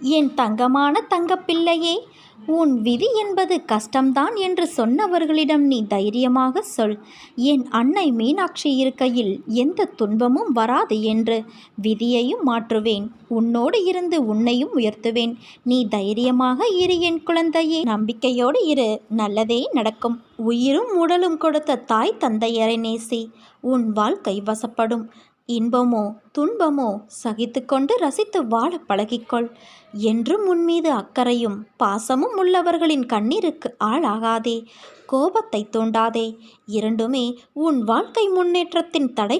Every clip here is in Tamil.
என் தங்கமான தங்கப்பிள்ளையே உன் விதி என்பது கஷ்டம்தான் என்று சொன்னவர்களிடம் நீ தைரியமாக சொல். என் அன்னை மீனாட்சி இருக்கையில் எந்த துன்பமும் வராது என்று விதியையும் மாற்றுவேன். உன்னோடு இருந்து உன்னையும் உயர்த்துவேன். நீ தைரியமாக இரு என் குழந்தையே. நம்பிக்கையோடு இரு. நல்லதே நடக்கும். உயிரும் உடலும் கொடுத்த தாய் தந்தையரை நேசி. உன் வாழ்க்கை வசப்படும். இன்பமோ துன்பமோ சகித்துக்கொண்டு ரசித்து வாழ பழகிக்கொள். என்றும் உன்மீது அக்கறையும் பாசமும் உள்ளவர்களின் கண்ணீருக்கு ஆளாகாதே. கோபத்தை தூண்டாதே. இரண்டுமே உன் வாழ்க்கை முன்னேற்றத்தின் தடை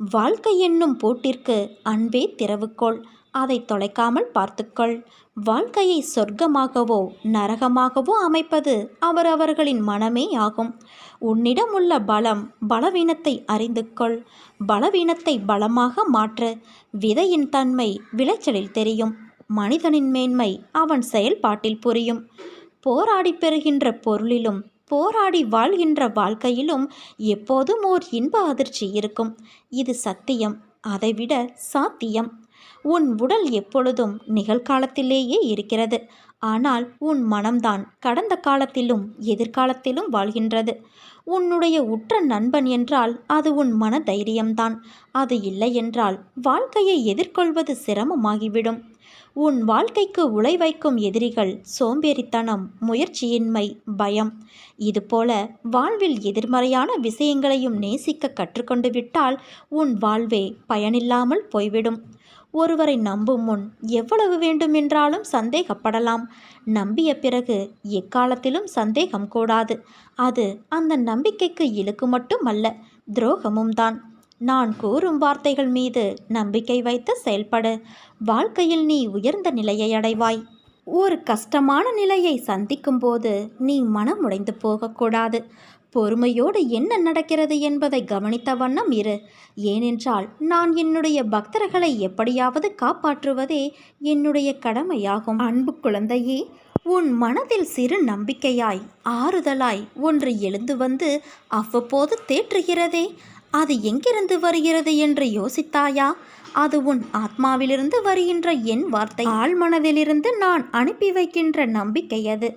வாழ்க்கை என்னும் பூட்டிற்கு அன்பே திறவுக்கோள் அதை தொலைக்காமல் பார்த்துக்கொள். வாழ்க்கையை சொர்க்கமாகவோ நரகமாகவோ அமைப்பது அவரவர்களின் மனமே ஆகும் உன்னிடம் உள்ள பலம் பலவீனத்தை அறிந்து கொள் பலவீனத்தை பலமாக மாற்று. விதையின் தன்மை விளைச்சலில் தெரியும். மனிதனின் மேன்மை அவன் செயல்பாட்டில் புரியும். போராடி பெறுகின்ற பொருளிலும் போராடி வாழ்கின்ற வாழ்க்கையிலும் எப்போதும் ஓர் இன்ப அதிர்ச்சி இருக்கும். இது சத்தியம். அதைவிட சாத்தியம். உன் உடல் எப்பொழுதும் நிகழ்காலத்திலேயே இருக்கிறது. ஆனால் உன் மனம்தான் கடந்த காலத்திலும் எதிர்காலத்திலும் வாழ்கின்றது. உன்னுடைய உற்ற நண்பன் என்றால் அது உன் மன தைரியம்தான் அது இல்லை என்றால் வாழ்க்கையை எதிர்கொள்வது சிரமமாகிவிடும். உன் வாழ்க்கைக்கு உழை வைக்கும் எதிரிகள் சோம்பேறித்தனம் முயற்சியின்மை பயம். இதுபோல வாழ்வில் எதிர்மறையான விஷயங்களையும் நேசிக்க கற்றுக்கொண்டு விட்டால் உன் வாழ்வே பயனில்லாமல் போய்விடும். ஒருவரை நம்பும் முன் எவ்வளவு வேண்டுமென்றாலும் சந்தேகப்படலாம். நம்பிய பிறகு எக்காலத்திலும் சந்தேகம் கூடாது. அது அந்த நம்பிக்கைக்கு இழுக்கு மட்டுமல்ல துரோகமும் தான். நான் கூறும் வார்த்தைகள் மீது நம்பிக்கை வைத்து செயல்படு. வாழ்க்கையில் நீ உயர்ந்த நிலையை அடைவாய். ஒரு கஷ்டமான நிலையை சந்திக்கும் போது நீ மனம் உடைந்து போகக்கூடாது. பொறுமையோடு என்ன நடக்கிறது என்பதை கவனித்த வண்ணம் இரு. ஏனென்றால் நான் என்னுடைய பக்தர்களை எப்படியாவது காப்பாற்றுவதே என்னுடைய கடமையாகும். அன்பு குழந்தையே உன் மனதில் சிறு நம்பிக்கையாய் ஆறுதலாய் ஒன்று எழுந்து வந்து அவ்வப்போது தேற்றுகிறதே அது எங்கிருந்து வருகிறது என்று யோசித்தாயா? அது உன் ஆத்மாவிலிருந்து வருகின்ற என் வார்த்தை. ஆழ்மனதிலிருந்து நான் அனுப்பி வைக்கின்ற நம்பிக்கை அது.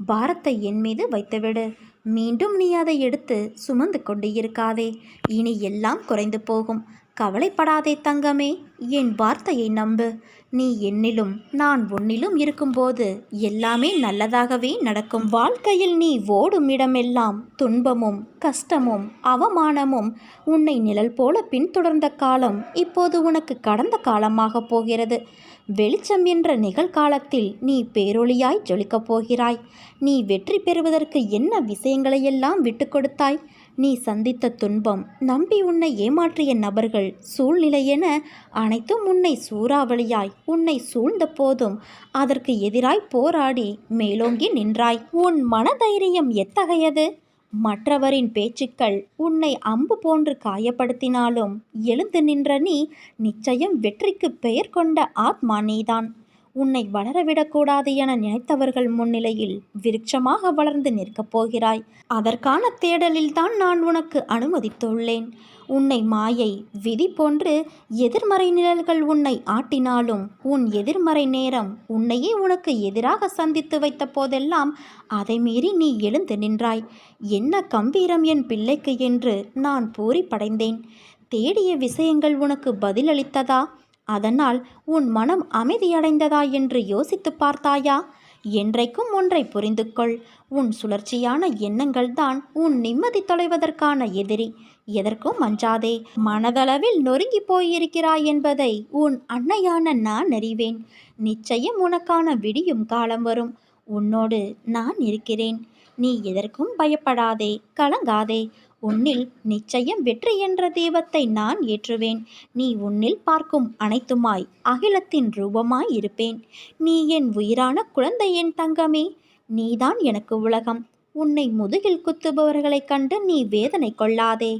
பாரத்தை என் மீது வைத்துவிடு. மீண்டும் நீ அதை எடுத்து சுமந்து கொண்டு இருக்காதே. இனி எல்லாம் குறைந்து போகும். கவலைப்படாதே தங்கமே என் வார்த்தையை நம்பு. நீ என்னிலும் நான் உன்னிலும் இருக்கும்போது எல்லாமே நல்லதாகவே நடக்கும். வாழ்க்கையில் நீ ஓடும் இடமெல்லாம் துன்பமும் கஷ்டமும் அவமானமும் உன்னை நிழல் போல பின்தொடர்ந்த காலம் இப்போது உனக்கு கடந்த காலமாக போகிறது. வெளிச்சம் என்ற நிகழ்காலத்தில் நீ பேரொளியாய் ஜொலிக்கப் போகிறாய். நீ வெற்றி பெறுவதற்கு என்ன விஷயங்களையெல்லாம் விட்டு கொடுத்தாய்? நீ சந்தித்த துன்பம் நம்பி உன்னை ஏமாற்றிய நபர்கள் சூழ்நிலை என அனைத்தும் உன்னை சூறாவளியாய் உன்னை சூழ்ந்த போதும் அதற்கு எதிராய் போராடி மேலோங்கி நின்றாய். உன் மனதைரியம் எத்தகையது? மற்றவரின் பேச்சுக்கள் உன்னை அம்பு போன்று காயப்படுத்தினாலும் எழுந்து நின்ற நீ நிச்சயம் வெற்றிக்கு பெயர் கொண்ட ஆத்மா நீதான். உன்னை வளரவிடக்கூடாது என நினைத்தவர்கள் முன்னிலையில் விருட்சமாக வளர்ந்து நிற்கப் போகிறாய். அதற்கான தேடலில்தான் நான் உனக்கு அனுமதித்துள்ளேன். உன்னை மாயை விதி போன்று எதிர்மறை நிழல்கள் உன்னை ஆட்டினாலும் உன் எதிர்மறை நேரம் உன்னையே உனக்கு எதிராக சந்தித்து வைத்த போதெல்லாம் அதை மீறி நீ எழுந்து நின்றாய். என்ன கம்பீரம் என் பிள்ளைக்கு என்று நான் பூரிப்படைந்தேன். தேடிய விஷயங்கள் உனக்கு பதிலளித்ததா? அதனால் உன் மனம் அமைதியடைந்ததா என்று யோசித்து பார்த்தாயா? என்றைக்கும் ஒன்றை புரிந்து கொள் உன் சுழற்சியான எண்ணங்கள்தான் உன் நிம்மதி தொலைவதற்கான எதிரி. எதற்கும் அஞ்சாதே. மனதளவில் நொறுங்கி போயிருக்கிறாய் என்பதை உன் அன்னையான நான் அறிவேன். நிச்சயம் உனக்கான விடியும் காலம் வரும். உன்னோடு நான் இருக்கிறேன். நீ எதற்கும் பயப்படாதே. கலங்காதே. உன்னில் நிச்சயம் வெற்றி என்ற தெய்வத்தை நான் ஏற்றுவேன். நீ உன்னில் பார்க்கும் அனைத்துமாய் அகிலத்தின் ரூபமாய் இருப்பேன். நீ என் உயிரான குழந்தை என் தங்கமே. நீதான் எனக்கு உலகம். உன்னை முதுகில் குத்துபவர்களைக் கண்டு நீ வேதனை கொள்ளாதே.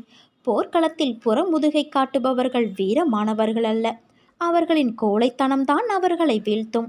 போர்க்களத்தில் புறமுதுகை காட்டுபவர்கள் வீரமானவர்கள் அல்ல அவர்களின் கோழைத்தனம்தான் அவர்களை வீழ்த்தும்.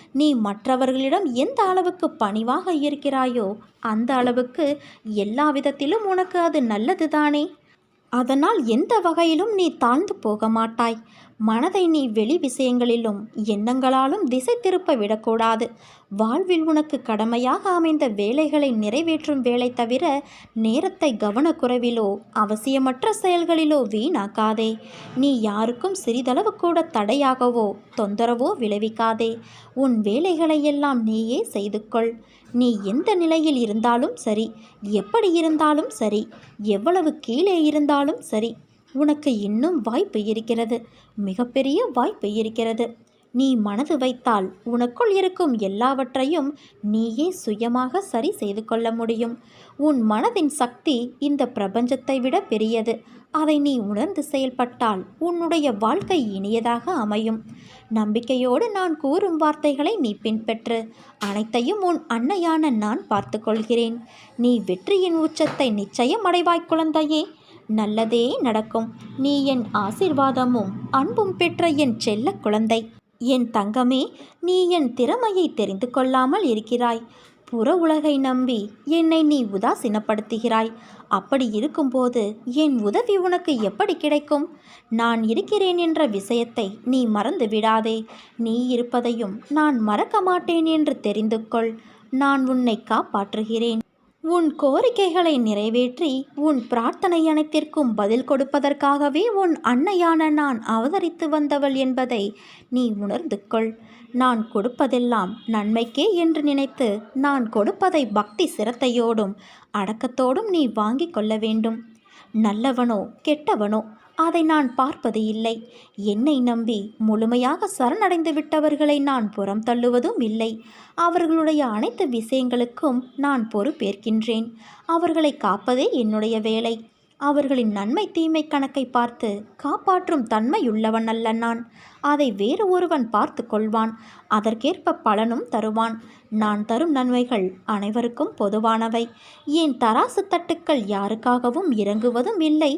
நீ மற்றவர்களிடம் எந்த அளவுக்கு பணிவாக இருக்கிறாயோ அந்த அளவுக்கு எல்லா விதத்திலும் உனக்கு அது நல்லதுதானே? அதனால் எந்த வகையிலும் நீ தாழ்ந்து போக மாட்டாய் மனதை நீ வெளி விஷயங்களிலும் எண்ணங்களாலும் திசை திருப்ப விடக்கூடாது. வாழ்வில் உனக்கு கடமையாக அமைந்த வேலைகளை நிறைவேற்றும் வேலை தவிர நேரத்தை கவனக்குறைவிலோ அவசியமற்ற செயல்களிலோ வீணாக்காதே. நீ யாருக்கும் சிறிதளவு கூட தடையாகவோ தொந்தரவோ விளைவிக்காதே. உன் வேலைகளை எல்லாம் நீயே செய்து கொள் நீ எந்த நிலையில் இருந்தாலும் சரி எப்படி இருந்தாலும் சரி எவ்வளவு கீழே இருந்தாலும் சரி உனக்கு இன்னும் வாய்ப்பு இருக்கிறது. மிகப்பெரிய வாய்ப்பு இருக்கிறது. நீ மனது வைத்தால் உனக்குள் இருக்கும் எல்லாவற்றையும் நீயே சுயமாக சரி செய்து கொள்ள முடியும். உன் மனதின் சக்தி இந்த பிரபஞ்சத்தை விட பெரியது. அதை நீ உணர்ந்து செயல்பட்டால் உன்னுடைய வாழ்க்கை இனியதாக அமையும். நம்பிக்கையோடு நான் கூறும் வார்த்தைகளை நீ பின்பற்று. அனைத்தையும் உன் அன்னையான நான் பார்த்து கொள்கிறேன். நீ வெற்றியின் உச்சத்தை நிச்சயம் அடைவாய் குழந்தையே. நல்லதே நடக்கும். நீ என் ஆசிர்வாதமும் அன்பும் பெற்ற என் செல்ல குழந்தை. என் தங்கமே நீ என் திறமையை தெரிந்து கொள்ளாமல் இருக்கிறாய். புற உலகை நம்பி என்னை நீ உதாசீனப்படுத்துகிறாய். அப்படி இருக்கும்போது என் உதவி உனக்கு எப்படி கிடைக்கும்? நான் இருக்கிறேன் என்ற விஷயத்தை நீ மறந்து விடாதே. நீ இருப்பதையும் நான் மறக்க மாட்டேன் என்று தெரிந்து கொள். நான் உன்னை காப்பாற்றுகிறேன். உன் கோரிக்கைகளை நிறைவேற்றி உன் பிரார்த்தனை அனைத்திற்கும் பதில் கொடுப்பதற்காகவே உன் அன்னையான நான் அவதரித்து வந்தவள் என்பதை நீ உணர்ந்து கொள். நான் கொடுப்பதெல்லாம் நன்மைக்கே என்று நினைத்து நான் கொடுப்பதை பக்தி சிரத்தையோடும் அடக்கத்தோடும் நீ வாங்கிக் கொள்ள வேண்டும். நல்லவனோ கெட்டவனோ அதை நான் பார்ப்பது இல்லை. என்னை நம்பி முழுமையாக சரணடைந்து விட்டவர்களை நான் புறம் தள்ளுவதும் இல்லை. அவர்களுடைய அனைத்து விஷயங்களுக்கும் நான் பொறுப்பேற்கின்றேன். அவர்களை காப்பதே என்னுடைய வேலை. அவர்களின் நன்மை தீமை கணக்கை பார்த்து காப்பாற்றும் தன்மையுள்ளவன் அல்ல நான். அதை வேறு ஒருவன் பார்த்து கொள்வான். அதற்கேற்ப பலனும் தருவான். நான் தரும் நன்மைகள் அனைவருக்கும் பொதுவானவை. என் தராசு தட்டுக்கள் யாருக்காகவும் இறங்குவதும் இல்லை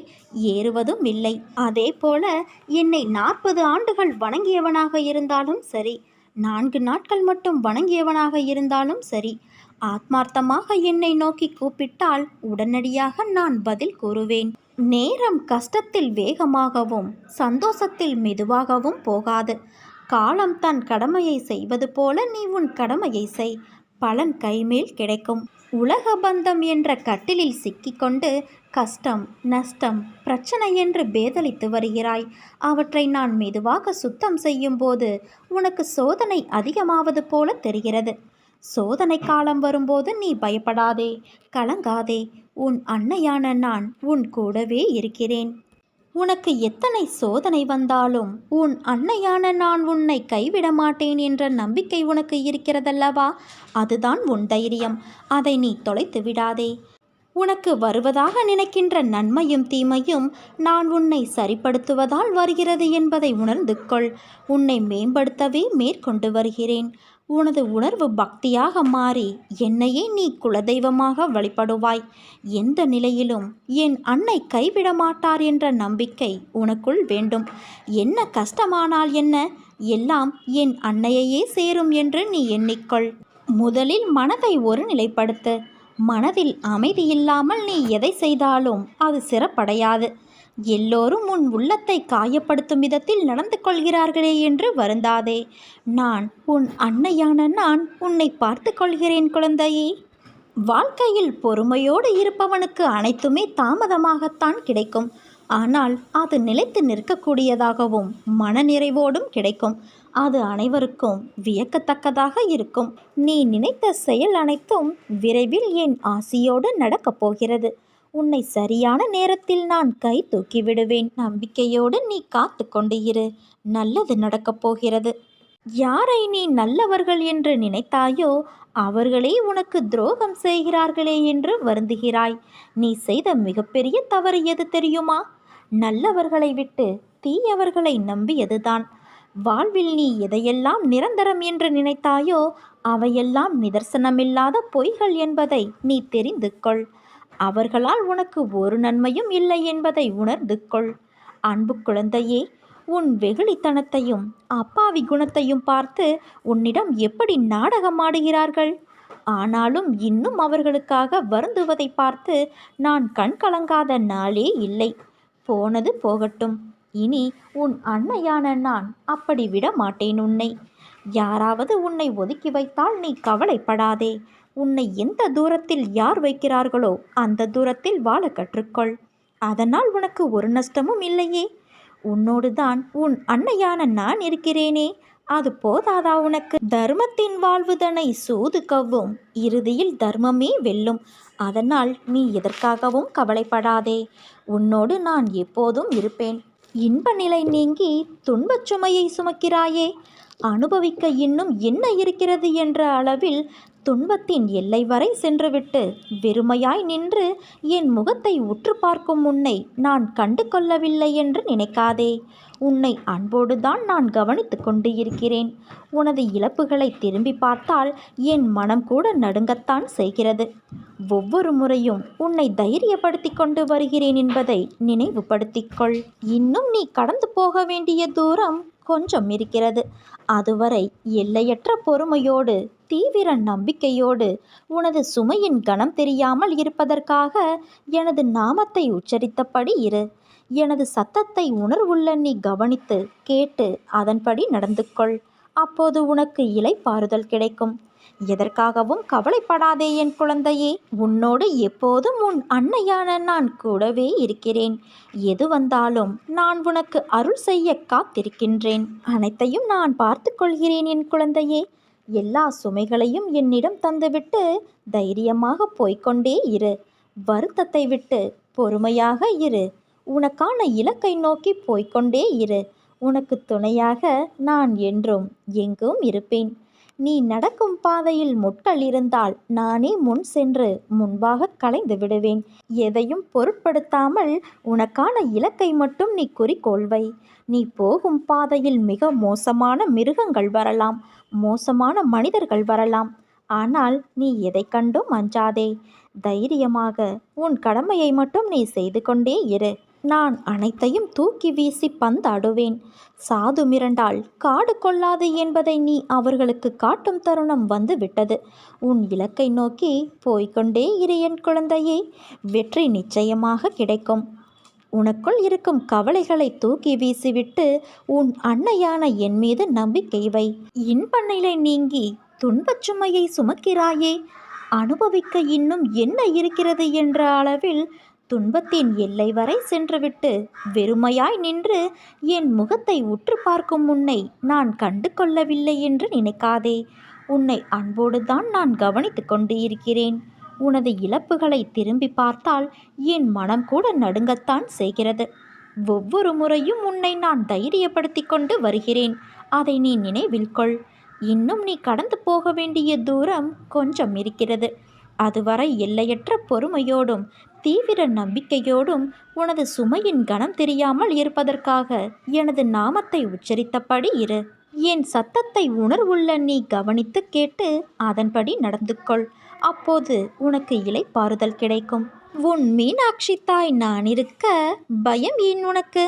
ஏறுவதும் இல்லை. அதே போல என்னை நாற்பது ஆண்டுகள் வணங்கியவனாக இருந்தாலும் சரி நான்கு நாட்கள் மட்டும் வணங்கியவனாக இருந்தாலும் சரி ஆத்மார்த்தமாக என்னை நோக்கி கூப்பிட்டால் உடனடியாக நான் பதில் கூறுவேன். நேரம் கஷ்டத்தில் வேகமாகவும் சந்தோஷத்தில் மெதுவாகவும் போகாது. காலம் தன் கடமையை செய்வது போல நீ உன் கடமையை செய். பலன் கைமேல் கிடைக்கும். உலக பந்தம் என்ற கட்டிலில் சிக்கிக்கொண்டு கஷ்டம் நஷ்டம் பிரச்சனை என்று பேதலித்து வருகிறாய். அவற்றை நான் மெதுவாக சுத்தம் செய்யும்போது உனக்கு சோதனை அதிகமாவது போல தெரிகிறது. சோதனை காலம் வரும்போது நீ பயப்படாதே கலங்காதே. உன் அன்னையான நான் உன் கூடவே இருக்கிறேன். உனக்கு எத்தனை சோதனை வந்தாலும் உன் அன்னையான நான் உன்னை கைவிட மாட்டேன் என்ற நம்பிக்கை உனக்கு இருக்கிறதல்லவா? அதுதான் உன் தைரியம். அதை நீ தொலைத்து விடாதே. உனக்கு வருவதாக நினைக்கின்ற நன்மையும் தீமையும் நான் உன்னை சரிப்படுத்துவதால் வருகிறது என்பதை உணர்ந்து கொள். உன்னை மேம்படுத்தவே மேற்கொண்டு வருகிறேன். உனது உணர்வு பக்தியாக மாறி என்னையே நீ குலதெய்வமாக வழிபடுவாய். எந்த நிலையிலும் என் அன்னை கைவிட மாட்டார் என்ற நம்பிக்கை உனக்குள் வேண்டும். என்ன கஷ்டமானால் என்ன? எல்லாம் என் அன்னையையே சேரும் என்று நீ எண்ணிக்கொள். முதலில் மனதை ஒருநிலைப்படுத்து. மனதில் அமைதி இல்லாமல் நீ எதை செய்தாலும் அது சிறப்படையாது. எல்லோரும் உன் உள்ளத்தை காயப்படுத்தும் விதத்தில் நடந்து கொள்கிறார்களே என்று வருந்தாதே. நான் உன் அன்னையான நான் உன்னை பார்த்து கொள்கிறேன் குழந்தையே. வாழ்க்கையில் பொறுமையோடு இருப்பவனுக்கு அனைத்துமே தாமதமாகத்தான் கிடைக்கும். ஆனால் அது நிலைத்து நிற்கக்கூடியதாகவும் மனநிறைவோடும் கிடைக்கும். அது அனைவருக்கும் வியக்கத்தக்கதாக இருக்கும். நீ நினைத்த செயல் அனைத்தும் விரைவில் என் ஆசியோடு நடக்கப் போகிறது. உன்னை சரியான நேரத்தில் நான் கை தூக்கி விடுவேன். நம்பிக்கையோடு நீ காத்து கொண்டு இரு. நல்லது நடக்கப் போகிறது. யாரை நீ நல்லவர்கள் என்று நினைத்தாயோ அவர்களே உனக்கு துரோகம் செய்கிறார்களே என்று வருந்துகிறாய். நீ செய்த மிகப்பெரிய தவறு எது தெரியுமா? நல்லவர்களை விட்டு தீயவர்களை நம்பியதுதான். வாழ்வில் நீ எதையெல்லாம் நிரந்தரம் என்று நினைத்தாயோ அவையெல்லாம் நிதர்சனமில்லாத பொய்கள் என்பதை நீ தெரிந்து கொள். அவர்களால் உனக்கு ஒரு நன்மையும் இல்லை என்பதை உணர்ந்து கொள். அன்பு குழந்தையே உன் வெகுளித்தனத்தையும் அப்பாவி குணத்தையும் பார்த்து உன்னிடம் எப்படி நாடகமாடுகிறார்கள்? ஆனாலும் இன்னும் அவர்களுக்காக வருந்துவதை பார்த்து நான் கண் கலங்காத நாளே இல்லை. போனது போகட்டும். இனி உன் அன்னையான நான் அப்படி விட மாட்டேன் உன்னை. யாராவது உன்னை ஒதுக்கி வைத்தால் நீ கவலைப்படாதே. உன்னை எந்த தூரத்தில் யார் வைக்கிறார்களோ அந்த தூரத்தில் வாழ கற்றுக்கொள். அதனால் உனக்கு ஒரு நஷ்டமும் இல்லையே. உன்னோடு தான் உன் அன்னையான நான் இருக்கிறேனே. அது போதாதா உனக்கு? தர்மத்தின் வாழ்வுதனை சூது கவ்வும் இறுதியில் தர்மமே வெல்லும். அதனால் நீ எதற்காகவும் கவலைப்படாதே. உன்னோடு நான் எப்போதும் இருப்பேன். இன்ப நிலை நீங்கி துன்பச் சுமையை சுமக்கிறாயே. அனுபவிக்க இன்னும் என்ன இருக்கிறது என்ற அளவில் துன்பத்தின் எல்லை வரை சென்றுவிட்டு வெறுமையாய் நின்று என் முகத்தை உற்று பார்க்கும் உன்னை நான் கண்டு கொள்ளவில்லை என்று நினைக்காதே. உன்னை அன்போடு தான் நான் கவனித்து கொண்டு இருக்கிறேன். உனது இழப்புகளை திரும்பி பார்த்தால் என் மனம் கூட நடுங்கத்தான் செய்கிறது. ஒவ்வொரு முறையும் உன்னை தைரியப்படுத்தி கொண்டு வருகிறேன் என்பதை நினைவுபடுத்திக்கொள். இன்னும் நீ கடந்து போக வேண்டிய தூரம் கொஞ்சம் இருக்கிறது. அதுவரை எல்லையற்ற பொறுமையோடு தீவிர நம்பிக்கையோடு உனது சுமையின் கணம் தெரியாமல் இருப்பதற்காக எனது நாமத்தை உச்சரித்தபடி இரு. எனது சத்தத்தை உணர்வுள்ள நீ கவனித்து கேட்டு அதன்படி நடந்து கொள் அப்போது உனக்கு இலை பாறுதல் கிடைக்கும். எதற்காகவும் கவலைப்படாதே என் குழந்தையே. உன்னோடு எப்போதும் உன் அன்னையான நான் கூடவே இருக்கிறேன். எது வந்தாலும் நான் உனக்கு அருள் செய்ய காத்திருக்கின்றேன். அனைத்தையும் நான் பார்த்து கொள்கிறேன் என் குழந்தையே. எல்லா சுமைகளையும் என்னிடம் தந்துவிட்டு தைரியமாக போய்க்கொண்டே இரு. வருத்தத்தை விட்டு பொறுமையாக இரு. உனக்கான இலக்கை நோக்கி போய்க்கொண்டே இரு. உனக்கு துணையாக நான் என்றும் எங்கும் இருப்பேன். நீ நடக்கும் பாதையில் முட்கள் இருந்தால் நானே முன் சென்று முன்பாக கலைந்து விடுவேன். எதையும் பொருட்படுத்தாமல் உனக்கான இலக்கை மட்டும் நீ குறிக்கோள்வை. நீ போகும் பாதையில் மிக மோசமான மிருகங்கள் வரலாம் மோசமான மனிதர்கள் வரலாம். ஆனால் நீ எதை கண்டும் அஞ்சாதே. தைரியமாக உன் கடமையை மட்டும் நீ செய்து கொண்டே இரு. நான் அனைத்தையும் தூக்கி வீசி பந்தாடுவேன். சாது மிரண்டால் காடு கொள்ளாது என்பதை நீ அவர்களுக்கு காட்டும் தருணம் வந்து விட்டது. உன் இலக்கை நோக்கி போய்கொண்டே இரு என் குழந்தையே வெற்றி நிச்சயமாக கிடைக்கும். உனக்குள் இருக்கும் கவலைகளை தூக்கி வீசிவிட்டு உன் அன்னையான என் மீது நம்பிக்கை வை. இன்ப நிலை நீங்கி துன்பச் சுமையை சுமக்கிறாயே. அனுபவிக்க இன்னும் என்ன இருக்கிறது? என்ற அளவில் துன்பத்தின் எல்லை வரை சென்றுவிட்டு வெறுமையாய் நின்று என் முகத்தை உற்று பார்க்கும் உன்னை நான் கண்டு கொள்ளவில்லை என்று நினைக்காதே. உன்னை அன்போடு தான் நான் கவனித்து கொண்டு இருக்கிறேன். உனது இழப்புகளை திரும்பி பார்த்தால் என் மனம் கூட நடுங்கத்தான் செய்கிறது. ஒவ்வொரு முறையும் உன்னை நான் தைரியப்படுத்தி கொண்டு வருகிறேன். அதை நீ நினைவில் கொள். இன்னும் நீ கடந்து போக வேண்டிய தூரம் கொஞ்சம் இருக்கிறது. அதுவரை எல்லையற்ற பொறுமையோடும் தீவிர நம்பிக்கையோடும் உனது சுமையின் கணம் தெரியாமல் இருப்பதற்காக எனது நாமத்தை உச்சரித்தபடி இரு. என் சத்தத்தை உணர்வுள்ள நீ கவனித்து கேட்டு அதன்படி நடந்து கொள் அப்போது உனக்கு இலைப்பாறுதல் கிடைக்கும். உன் மீனாட்சி தாய் நான் இருக்க பயம் ஏன் உனக்கு?